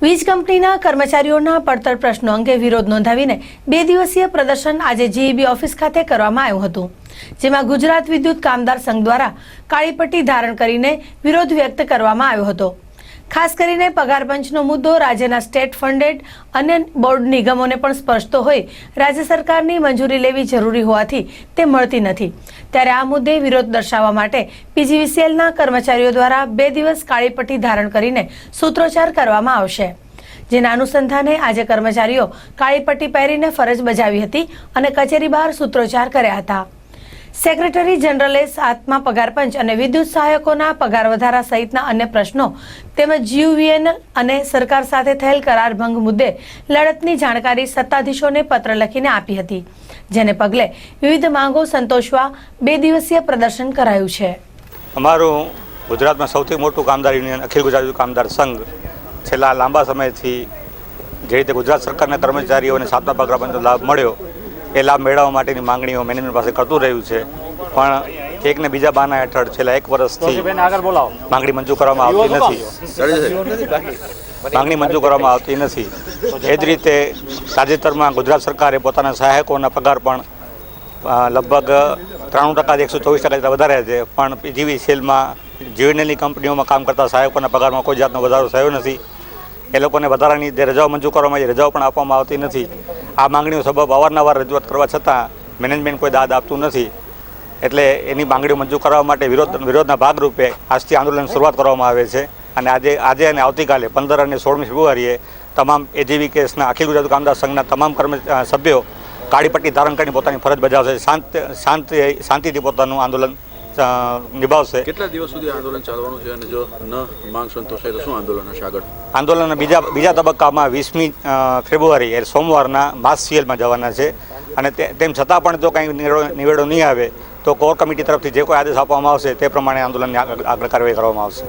વીજ કંપનીના કર્મચારીઓના પડતર પ્રશ્નો અંગે વિરોધ નોંધાવીને બે દિવસીય પ્રદર્શન આજે જીઈબી ઓફિસ ખાતે કરવામાં આવ્યું હતું, જેમાં ગુજરાત વિદ્યુત કામદાર સંઘ દ્વારા કાળીપટ્ટી ધારણ કરીને વિરોધ વ્યક્ત કરવામાં આવ્યો હતો. ખાસ કરીને પગાર પંચનો મુદ્દો રાજ્યના સ્ટેટ ફંડેડ અન્ય બોર્ડ નિગમોને પણ સ્પર્શતો હોય. રાજ્ય સરકારની મંજૂરી લેવી જરૂરી હોવાથી તે મળતી નથી. ત્યારે આ મુદ્દે વિરોધ દર્શાવવા માટે પીજીવીસીએલના કર્મચારીઓ દ્વારા બે દિવસ કાળી પટ્ટી ધારણ કરીને સૂત્રોચ્ચાર કરવામાં આવશે. જેના અનુસંધાને આજે કર્મચારીઓ કાળી પટ્ટી પહેરીને ફરજ બજાવી હતી અને કચેરી બહાર સૂત્રોચ્ચાર કર્યા હતા. સેક્રેટરી જનરલે સાતમા પગાર પંચ અને વિદ્યુત સહાયકોના પગાર વધારા સહિતના અન્ય પ્રશ્નો તેમજ જીયુવીએનએલ અને સરકાર સાથે થયેલ કરાર ભંગ મુદ્દે લડતની જાણકારી સત્તાધીશોને પત્ર લખીને આપી હતી, જેને પગલે વિવિધ માંગો સંતોષવા બે દિવસીય પ્રદર્શન કરાયું છે. અમારું ગુજરાતમાં સૌથી મોટું કામદાર યુનિયન, અખિલ ગુજરાત કામદાર સંઘ છેલ્લા લાંબા સમયથી જે રીતે ગુજરાત સરકારના કર્મચારીઓને સાતમા પગાર પંચનો લાભ મળ્યો એ લાભ મેળવવા માટેની માંગણીઓ મેનેજમેન્ટ પાસે કરતું રહ્યું છે. પણ એક ને બીજા બાના હેઠળ છેલ્લા એક વર્ષથી માંગણી મંજૂર કરવામાં આવતી નથી. માંગણી મંજૂર કરવામાં આવતી નથી. એ જ રીતે તાજેતરમાં ગુજરાત સરકારે પોતાના સહાયકોના પગાર પણ લગભગ ત્રાણું ટકા એકસો ચોવીસ ટકા જેટલા વધારે છે. પણ પીજીવી સેલમાં જીવનની કંપનીઓમાં કામ કરતા સહાયકોના પગારમાં કોઈ જાતનો વધારો થયો નથી. એ લોકોને વધારાની જે રજાઓ મંજૂર કરવામાં આવી રજાઓ પણ આપવામાં આવતી નથી. આ માંગણીઓ સબબ અવારનવાર રજૂઆત કરવા છતાં મેનેજમેન્ટ કોઈ દાદ આપતું નથી. એટલે એની માંગણીઓ મંજૂર કરવા માટે વિરોધ, વિરોધના ભાગરૂપે આજથી આંદોલન શરૂઆત કરવામાં આવે છે. અને આજે આજે અને આવતીકાલે પંદર અને સોળમી ફેબ્રુઆરીએ તમામ એજીવી કેસના અખિલ ગુજરાત કામદાર સંઘના તમામ કર્મ સભ્યો કાળી પટ્ટી ધારણ કરીને પોતાની ફરજ બજાવશે. શાંત, શાંતિ, શાંતિથી પોતાનું આંદોલન નિભાવશે. કેટલા દિવસ સુધી આંદોલન ચાલવાનું છે અને જો ન માંગ સંતોષાય તો શું આંદોલન હશે આગળ? આંદોલન બીજા બીજા તબક્કામાં વીસમી ફેબ્રુઆરી એ સોમવારના માસ સીએલમાં જવાના છે. અને તેમ છતાં પણ જો કંઈ નિવેડો નિવેડો નહીં આવે તો કોર કમિટી તરફથી જે કોઈ આદેશ આપવામાં આવશે તે પ્રમાણે આંદોલનની આગળ કાર્યવાહી કરવામાં આવશે.